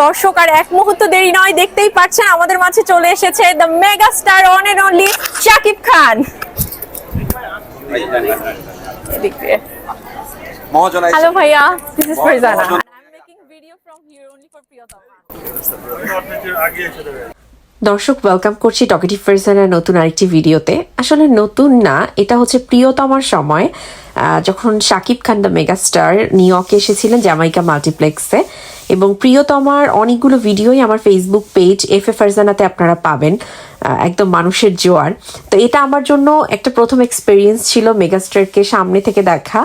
দর্শক আর এক মুহূর্ত দেরি নয় দেখতেই পাচ্ছেন আমাদের মাঝে চলে এসেছে the megastar one and only Shakib Khan. Hello ভাইয়া this is Farzana I am making video from here only for Priyotoma দর্শক ওয়েলকাম করছি টকেটিভ ফার্সানের নতুন আরেকটি ভিডিওতে আসলে নতুন না, এটা হচ্ছে প্রিয়তমার সময়। যখন Shakib Khan the megastar new ইয়র্কে এসেছিলেন জামাইকা মাল্টিপ্লেক্সে, এবং প্রিয়তমার অনেকগুলো ভিডিওই আমার ফেসবুক পেজ এফ এ ফারজানাতে আপনারা পাবেন একদম মানুষের জোয়ার। তো এটা আমার জন্য একটা প্রথম এক্সপিরিয়েন্স ছিল মেগাস্টারকে সামনে থেকে দেখা,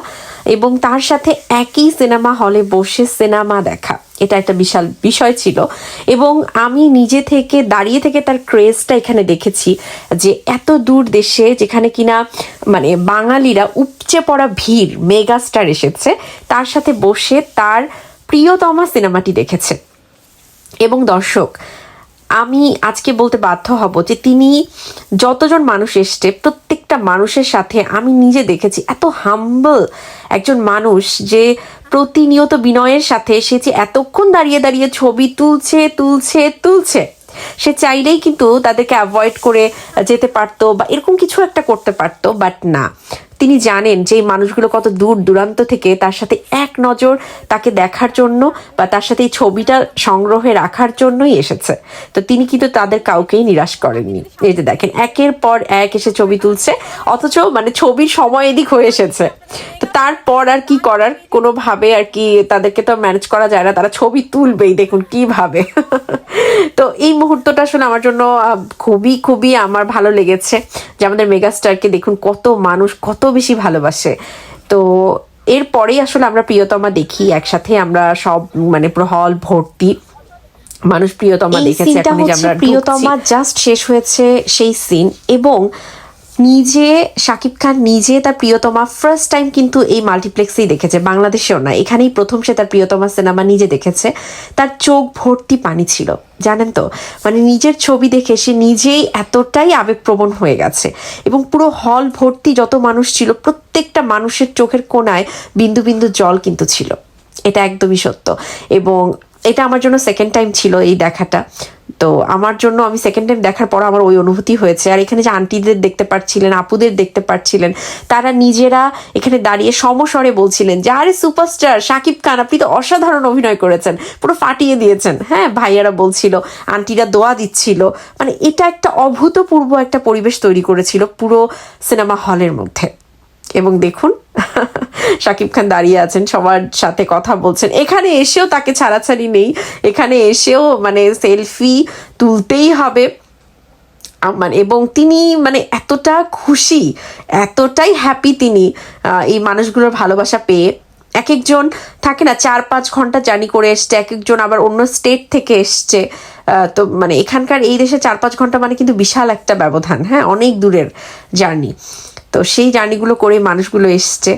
এবং তার সাথে একই সিনেমা হলে বসে সিনেমা দেখা। এটা একটা বিশাল বিষয় ছিল, এবং আমি নিজে থেকে, দাঁড়িয়ে থেকে তার ক্রেজটা এখানে দেখেছি যে এত দূর দেশে যেখানে কিনা মানে বাঙালিরা উপচে পড়া ভিড়, মেগাস্টার এসেছে, তার সাথে বসে তার প্রিয়তমা সিনেমাটি দেখেছে। এবং দর্শক, আমি আজকে বলতে বাধ্য হব যে তিনি যতজন মানুষ এসছে, প্রত্যেকটা মানুষের সাথে আমি নিজে দেখেছি, এত হাম্বল একজন মানুষ যে প্রতিনিয়ত বিনয়ের সাথে সে যে এতক্ষণ দাঁড়িয়ে দাঁড়িয়ে ছবি তুলছে তুলছে তুলছে, সে চাইলেই কিন্তু তাদেরকে অ্যাভয়েড করে যেতে পারতো বা এরকম কিছু একটা করতে পারতো বাট না। তিনি জানেন যে মানুষগুলো কত দূর দূরান্ত থেকে তার সাথে এক নজর তাকে দেখার জন্য বা তার সাথে এই ছবিটা সংগ্রহে রাখার জন্যই এসেছে। তো তিনি কিন্তু তাদের কাউকেই নিরাশ করেননি। এই যে দেখেন, একের পর এক এসে ছবি তুলছে, অথচ মানে ছবির সময় এদিক হয়ে এসেছে। তো তারপর আর কি করার? কোনোভাবে আর কি তাদেরকে তো ম্যানেজ করা যায় না তারা ছবি তুলবেই দেখুন কীভাবে তো এই মুহূর্তটা আসলে আমার জন্য খুবই খুবই আমার ভালো লেগেছে যে আমাদের মেগাস্টারকে দেখুন কত মানুষ কত বেশি ভালোবাসে। তো এরপরেই আসলে আমরা প্রিয়তমা দেখি একসাথে আমরা সব মানে প্রহল ভর্তি। মানুষ প্রিয়তমা দেখেছে এখন যে আমরা প্রিয়তমা জাস্ট শেষ হয়েছে সেই সিন এবং নিজে, শাকিব খান নিজে তার প্রিয়তমা ফার্স্ট টাইম কিন্তু এই মাল্টিপ্লেক্সেই দেখেছে, বাংলাদেশেও না এখানেই প্রথম সে তার প্রিয়তমা সিনেমা নিজে দেখেছে। তার চোখ ভর্তি পানি ছিল, জানেন তো? মানে নিজের ছবি দেখে সে নিজেই এতটাই আবেগপ্রবণ হয়ে গেছে। এবং পুরো হল ভর্তি যত মানুষ ছিল, প্রত্যেকটা মানুষের চোখের কোনায় বিন্দু বিন্দু জল কিন্তু ছিল। এটা একদমই সত্য। এবং এটা আমার জন্য সেকেন্ড টাইম ছিল এই দেখাটা। তো আমার জন্য আমি সেকেন্ড টাইম দেখার পর আমার ওই অনুভূতি হয়েছে। আর এখানে যে আন্টিদের দেখতে পাচ্ছিলেন আপুদের দেখতে পাচ্ছিলেন তারা নিজেরা এখানে দাঁড়িয়ে সমস্বরে বলছিলেন যে, আরে সুপারস্টার শাকিব খান, আপনি তো অসাধারণ অভিনয় করেছেন, পুরো ফাটিয়ে দিয়েছেন। হ্যাঁ ভাইয়ারা বলছিল আন্টিরা দোয়া দিচ্ছিল। মানে এটা একটা অভূতপূর্ব একটা পরিবেশ তৈরি করেছিল পুরো সিনেমা হলের মধ্যে। এবং দেখুন শাকিব খান দাঁড়িয়ে আছেন, সবার সাথে কথা বলছেন। এখানে এসেও তাকে ছাড়াছাড়ি নেই। এখানে এসেও মানে সেলফি তুলতেই হবে। মানে এবং তিনি মানে এতটা খুশি, এতটাই হ্যাপি তিনি এই মানুষগুলোর ভালোবাসা পেয়ে। এক একজন থাকে না চার পাঁচ ঘণ্টা জার্নি করে এসছে এক একজন আবার অন্য স্টেট থেকে এসছে। তো মানে এখানকার এই দেশে চার পাঁচ ঘণ্টা মানে কিন্তু বিশাল একটা ব্যবধান হ্যাঁ অনেক দূরের জার্নি। তো সেই জার্নিগুলো করে মানুষগুলো এসছে।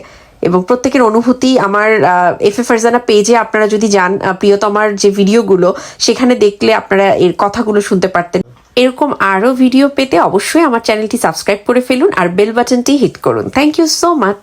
এবং প্রত্যেকের অনুভূতি আমার এফ এ ফারজানা পেজে আপনারা যদি যান প্রিয়তমার যে ভিডিওগুলো, সেখানে দেখলে আপনারা এর কথাগুলো শুনতে পারতেন। এরকম আরও ভিডিও পেতে অবশ্যই আমার চ্যানেলটি সাবস্ক্রাইব করে ফেলুন আর বেল বাটনটি হিট করুন। Thank you so much